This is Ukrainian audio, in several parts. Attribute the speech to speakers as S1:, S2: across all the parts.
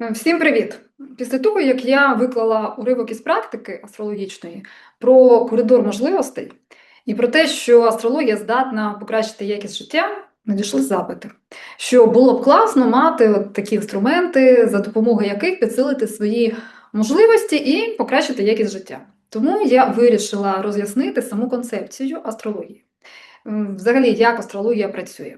S1: Всім привіт! Після того, як я виклала уривок із практики астрологічної про коридор можливостей і про те, що астрологія здатна покращити якість життя, надійшли запити, що було б класно мати от такі інструменти, за допомогою яких підсилити свої можливості і покращити якість життя. Тому я вирішила роз'яснити саму концепцію астрології. Взагалі, як астрологія працює.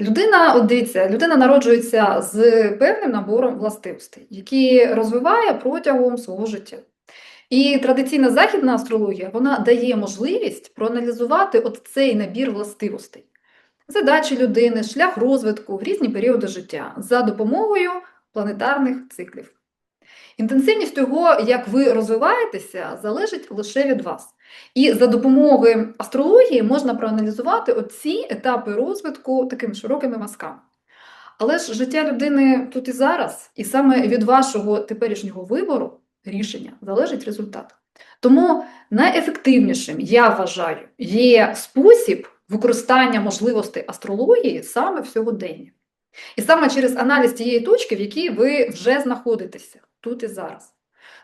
S1: Людина, от дивіться, людина народжується з певним набором властивостей, які розвиває протягом свого життя. І традиційна західна астрологія вона дає можливість проаналізувати от цей набір властивостей, задачі людини, шлях розвитку в різні періоди життя за допомогою планетарних циклів. Інтенсивність того, як ви розвиваєтеся, залежить лише від вас. І за допомогою астрології можна проаналізувати оці етапи розвитку такими широкими мазками. Але ж життя людини тут і зараз, і саме від вашого теперішнього вибору рішення залежить результат. Тому найефективнішим, я вважаю, є спосіб використання можливостей астрології саме в сьогоденні. І саме через аналіз тієї точки, в якій ви вже знаходитеся тут і зараз.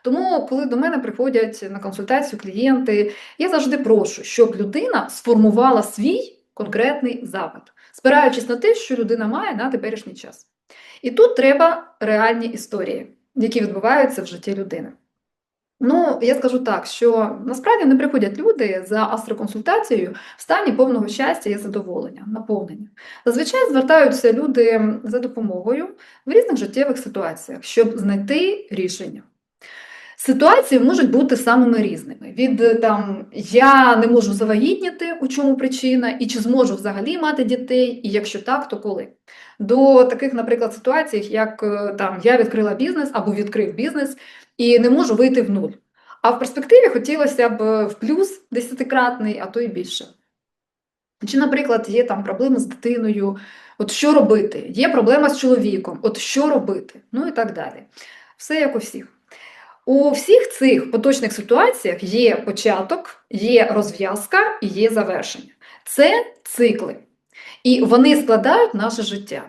S1: Тому, коли до мене приходять на консультацію клієнти, я завжди прошу, щоб людина сформувала свій конкретний запит, спираючись на те, що людина має на теперішній час. І тут треба реальні історії, які відбуваються в житті людини. Ну, я скажу так, що насправді не приходять люди за астроконсультацією в стані повного щастя і задоволення, наповнення. Зазвичай звертаються люди за допомогою в різних життєвих ситуаціях, щоб знайти рішення. Ситуації можуть бути самими різними. Від там я не можу завагітніти, у чому причина, і чи зможу взагалі мати дітей, і якщо так, то коли. До таких, наприклад, ситуацій, як е, там я відкрила бізнес або відкрив бізнес і не можу вийти в нуль. А в перспективі хотілося б е, в плюс десятикратний, а то і більше. Чи, наприклад, є там проблеми з дитиною, от що робити? Є проблема з чоловіком, от що робити? Ну і так далі. Все як у всіх. У всіх цих поточних ситуаціях є початок, є розв'язка і є завершення. Це цикли. І вони складають наше життя.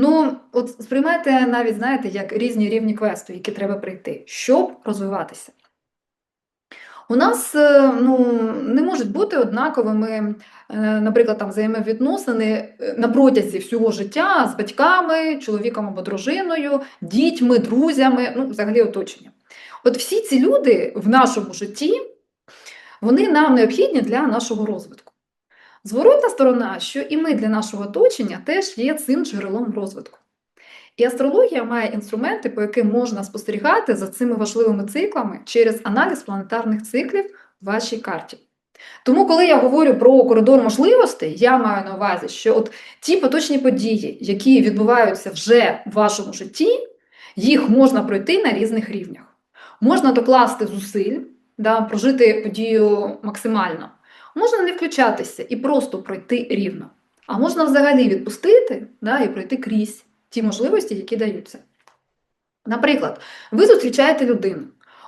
S1: Ну, от сприймайте навіть, знаєте, як різні рівні квесту, які треба пройти, щоб розвиватися. У нас е, ну, не можуть бути однаковими, е, наприклад, там взаємовідносини е, на протязі всього життя з батьками, чоловіком або дружиною, дітьми, друзями, ну, взагалі оточенням. От всі ці люди в нашому житті, вони нам необхідні для нашого розвитку. Зворотна сторона, що і ми для нашого оточення теж є цим джерелом розвитку. І астрологія має інструменти, по яким можна спостерігати за цими важливими циклами через аналіз планетарних циклів в вашій карті. Тому, коли я говорю про коридор можливостей, я маю на увазі, що от ті поточні події, які відбуваються вже в вашому житті, їх можна пройти на різних рівнях. Можна докласти зусиль, да, прожити подію максимально, можна не включатися і просто пройти рівно. А можна взагалі відпустити да, і пройти крізь ті можливості, які даються. Наприклад, ви зустрічаєте людину,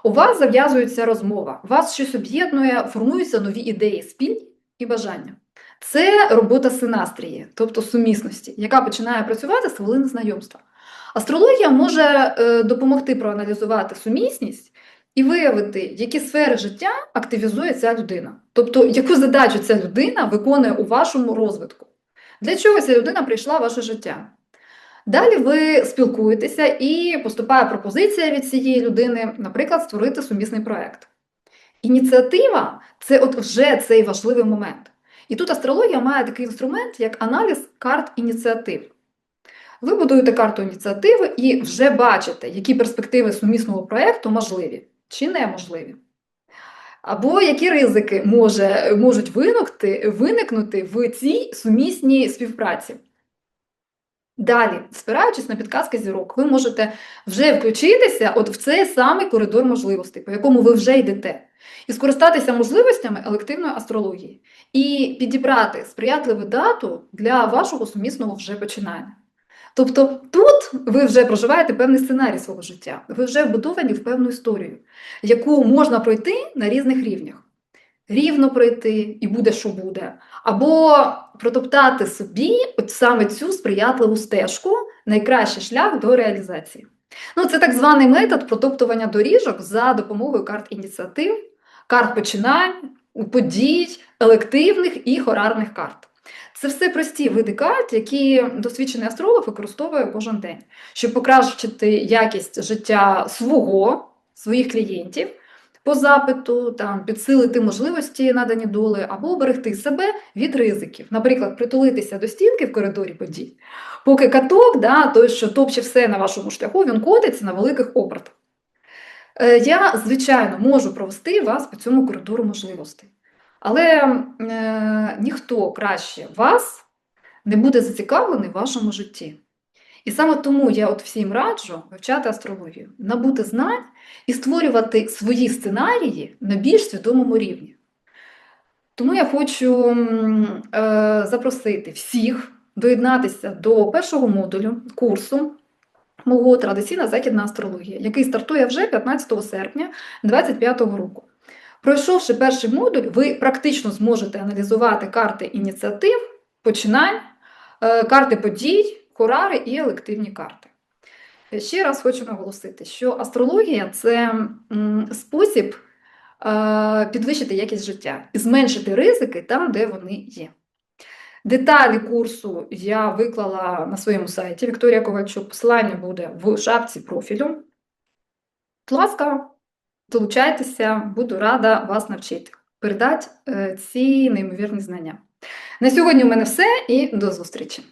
S1: у вас зав'язується розмова, вас щось об'єднує, формуються нові ідеї, спільні і бажання. Це робота синастрії, тобто сумісності, яка починає працювати з хвилини знайомства. Астрологія може е, допомогти проаналізувати сумісність і виявити, які сфери життя активізує ця людина. Тобто, яку задачу ця людина виконує у вашому розвитку. Для чого ця людина прийшла в ваше життя? Далі ви спілкуєтеся і поступає пропозиція від цієї людини, наприклад, створити сумісний проєкт. Ініціатива це от вже цей важливий момент. І тут астрологія має такий інструмент, як аналіз карт ініціатив. Ви будуєте карту ініціативи і вже бачите, які перспективи сумісного проєкту можливі чи неможливі. Або які ризики може, можуть виникнути, виникнути в цій сумісній співпраці. Далі, спираючись на підказки зірок, ви можете вже включитися от в цей самий коридор можливостей, по якому ви вже йдете, і скористатися можливостями елективної астрології, і підібрати сприятливу дату для вашого сумісного вже починання. Тобто тут ви вже проживаєте певний сценарій свого життя, ви вже вбудовані в певну історію, яку можна пройти на різних рівнях. Рівно пройти і буде, що буде, або протоптати собі от саме цю сприятливу стежку, найкращий шлях до реалізації. Ну, це так званий метод протоптування доріжок за допомогою карт ініціатив, карт починань, подій, елективних і хорарних карт. Це все прості види карт, які досвідчений астролог використовує кожен день, щоб покращити якість життя свого, своїх клієнтів по запиту, там, підсилити можливості надані доли або оберегти себе від ризиків. Наприклад, притулитися до стінки в коридорі подій, поки каток, да, той, що топче все на вашому шляху, він котиться на великих обертах. Е, Я, звичайно, можу провести вас по цьому коридору можливостей. Але е, ніхто краще вас не буде зацікавлений в вашому житті. І саме тому я от всім раджу вивчати астрологію, набути знань і створювати свої сценарії на більш свідомому рівні. Тому я хочу е, запросити всіх доєднатися до першого модулю курсу мого традиційна західна астрологія, який стартує вже 15 серпня 2025 року. Пройшовши перший модуль, ви практично зможете аналізувати карти ініціатив, починань, е, карти подій, хорари і елективні карти. Ще раз хочу наголосити, що астрологія це спосіб е, підвищити якість життя і зменшити ризики там, де вони є. Деталі курсу я виклала на своєму сайті Вікторія Ковальчук. Посилання буде в шапці профілю. Будь ласка, долучайтеся, буду рада вас навчити, передати е, ці неймовірні знання. На сьогодні у мене все і до зустрічі!